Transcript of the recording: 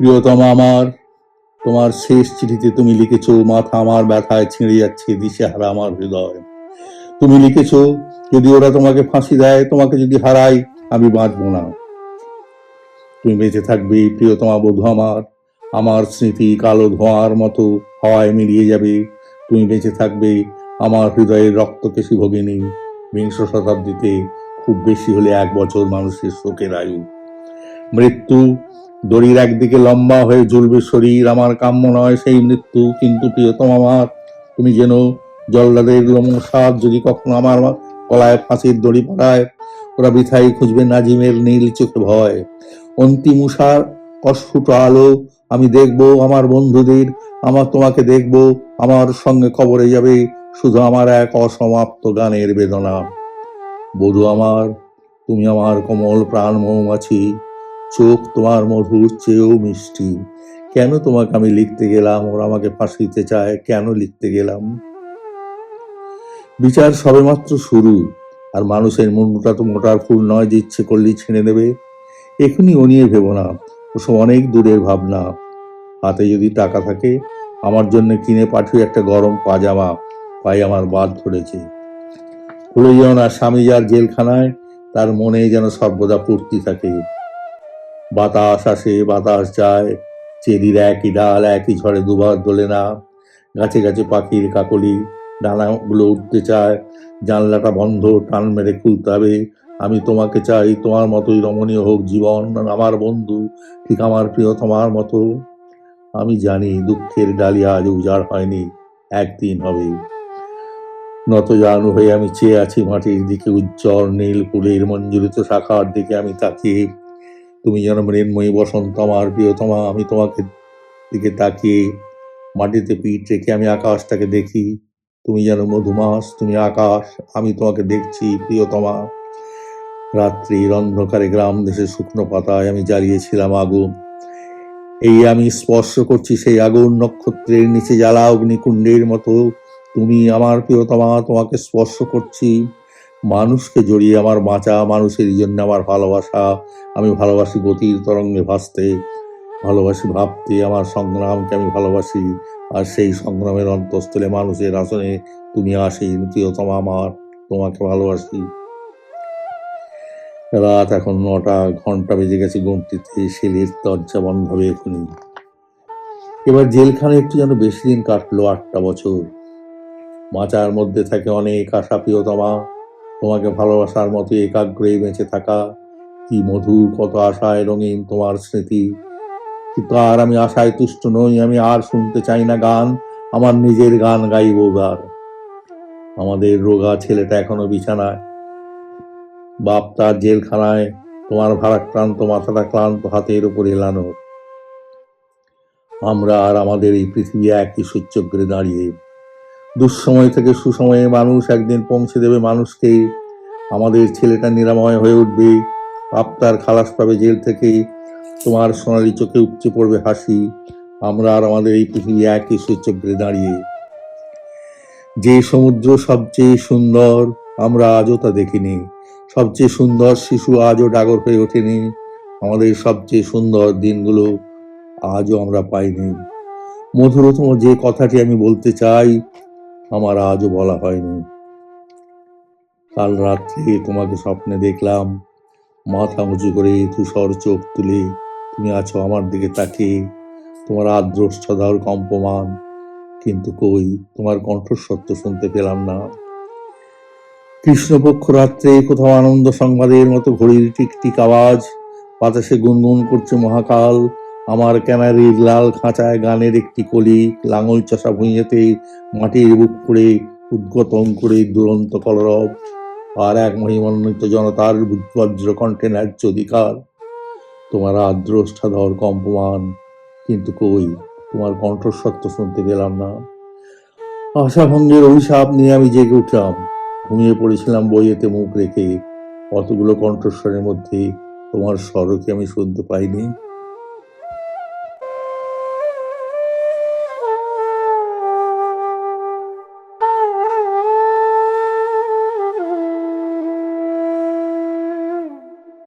প্রিয়তম আমার, তোমার শেষ চিঠিতে তুমি লিখেছ, মাথা আমার ব্যথায় ছিঁড়ে যাচ্ছে, দিশেহারা আমার হৃদয়। তুমি লিখেছ, যদি ওরা তোমাকে ফাঁসি দেয়, তোমাকে যদি হারাই, আমি বাঁচবো না। তুমি বেঁচে থাকবে, প্রিয়তমা বধূ আমার আমার স্মৃতি কালো ধোঁয়ার মতো হাওয়ায় মিলিয়ে যাবে। তুমি বেঁচে থাকবে, আমার হৃদয়ের রক্তকেশী ভগিনী বিংশ শতাব্দীতে খুব বেশি হলে এক বছর মানুষের শোকের আয়ু। মৃত্যু দড়ির একদিকে লম্বা হয়ে ঝুলবে শরীর, আমার কাম্য নয় সেই মৃত্যু, কিন্তু প্রিয়তম আমার। তুমি যেন জল্লাদের লোমসাদ যদি কখনো আমার কলায় ফাঁসির দড়ি পড়ায় ওরা বৃথাই খুঁজবে নাজিমের নীল চোখে ভয়। অন্তিম উষার অস্ফুট আলো, আমি দেখব আমার বন্ধুদের, আমার তোমাকে দেখব, আমার সঙ্গে খবরে যাবে শুধু আমার এক অসমাপ্ত গানের বেদনা। বধু আমার, তুমি আমার কোমল প্রাণ মৌমাছি চোখ তোমার মধুর চেয়েও মিষ্টি। কেন তোমাকে আমি লিখতে গেলাম? ওরা আমাকে ফাঁসিতে চায়, কেন লিখতে গেলাম? বিচার সবেমাত্র শুরু, আর মানুষের মনটা তো মোটার ফুল নয় যে ইচ্ছে করলেই ছিঁড়ে নেবে। এখনই ও নিয়ে ভেবো না, ওসব অনেক দূরের ভাবনা। হাতে যদি টাকা থাকে, আমার জন্য কিনে পাঠিয়ে একটা গরম পাজামা পায়ে আমার বাদ ধরেছে। ভুলে যেও না, স্বামী যার জেলখানায়, তার মনে যেন সর্বদা ফুর্তি থাকে। বাতাস আসে, বাতাস যায়। চেরির একই ডাল, একই ঝড়ে দুবার দোলে না। গাছে গাছে পাখির কাকলি, ডানাগুলো উঠতে চায়। জানলাটা বন্ধ, টান মেরে খুলতে হবে। আমি তোমাকে চাই, তোমার মতোই রমণীয় হোক জীবন, আমার বন্ধু, ঠিক আমার প্রিয় তোমার মতো। আমি জানি দুঃখের ডালি আজ উজাড় হয়নি, একদিন হবে। নত জানু হয়ে আমি চেয়ে আছি মাটির দিকে, উজ্জ্বল নীল ফুলের মঞ্জুরিত শাখার দিকে আমি তাকিয়ে। তুমি যেন মৃন্ময়ী বসন্ত আমার প্রিয়তমা, আমি তোমাকে দিকে তাকিয়ে মাটিতে পিঠ রেখে আমি আকাশটাকে দেখি। তুমি যেন মধুমাস, তুমি আকাশ, আমি তোমাকে দেখছি প্রিয়তমা। রাত্রির অন্ধকারে গ্রাম দেশে শুকনো পাতায় আমি জ্বালিয়েছিলাম আগুন। এই আমি স্পর্শ করছি সেই আগুন নক্ষত্রের নিচে জ্বালা অগ্নিকুণ্ডের মতো। তুমি আমার প্রিয়তমা, তোমাকে স্পর্শ করছি। মানুষকে জড়িয়ে আমার বাঁচা, মানুষের জন্য আমার ভালোবাসা। আমি ভালোবাসি গতির তরঙ্গে ভাসতে, ভালোবাসি ভাবতে, আমার সংগ্রামকে আমি ভালোবাসি। আর সেই সংগ্রামের অন্তঃস্থলে মানুষের আসনে তুমি আসি প্রিয়তমা আমার, তোমাকে ভালোবাসি। রাত এখন নটা, ঘণ্টা বেজে গেছে গুমটিতে সেলের দরজা বন্ধ হবে এখনই। এবার জেলখানে একটু যেন বেশি দিন কাটলো আটটা বছর। মাচার মধ্যে থাকে অনেক আশা, প্রিয়তমা। তোমাকে ভালোবাসার মতো একাগ্রেই বেঁচে থাকা কি মধুর কত আশায় রঙিন তোমার স্মৃতি। কিন্তু আর আমি আশায় তুষ্ট নই, আমি আর শুনতে চাই না গান, আমার নিজের গান গাইব গার আমাদের রোগা ছেলেটা এখনও বিছানায়। বাপ তার জেলখানায়, তোমার ভারাক্রান্ত মাথাটা ক্লান্ত হাতের উপর এলানো। আমরা আর আমাদের এই পৃথিবী একই সূচ্যগ্রে দাঁড়িয়ে। দুঃসময় থেকে সুসময়ে মানুষ একদিন পৌঁছে দেবে মানুষকে আমাদের ছেলেটা নিরাময় হয়ে উঠবে। আপ্তার খালাস পাবে জেল থেকে তোমার সোনালি চোখে উপচে পড়বে হাসি। আমরা আর আমাদের এই পৃথিবী একই সূচ্যগ্রে দাঁড়িয়ে। যে সমুদ্র সবচেয়ে সুন্দর, আমরা আজও তা দেখিনি। সবচেয়ে সুন্দর শিশু আজও ডাগর হয়ে ওঠেনি। আমাদের সবচেয়ে সুন্দর দিনগুলো আজও আমরা পাইনি। মধুরতম যে কথাটি আমি বলতে চাই আমার আজও বলা হয়নি। কাল রাত্রে তোমাকে স্বপ্নে দেখলাম। মাথা উঁচু করে তুষর চোখ তুলে তুমি আছো আমার দিকে তাকিয়ে। তোমার সদার কম্পমান। কিন্তু কই, তোমার কণ্ঠস্বত্ব শুনতে পেলাম না। কৃষ্ণপক্ষ রাত্রে কোথাও আনন্দ সংবাদের মতো ঘড়ির টিকটিক আওয়াজ, বাতাসে গুনগুন করছে মহাকাল। আমার লাল খাঁচায় গানের একটি কলি, লাঙল চষা ভুঁইয়েতে মাটির বুক করে উদ্গত অঙ্কুরে দুরন্ত কলরব। আর এক মহিমান্বিত জনতার বজ্র কণ্ঠে ন্যায্য অধিকার। তোমার আর্দ্র সাধর কম্পমান। কিন্তু কই, তোমার কণ্ঠস্বর তো শুনতে পেলাম না। আশাভঙ্গের অভিশাপ নিয়ে আমি জেগে উঠলাম। ঘুমিয়ে পড়েছিলাম বইয়েতে মুখ রেখে। কতগুলো কণ্ঠস্বরের মধ্যে তোমার স্বরকে আমি শুনতে পাইনি।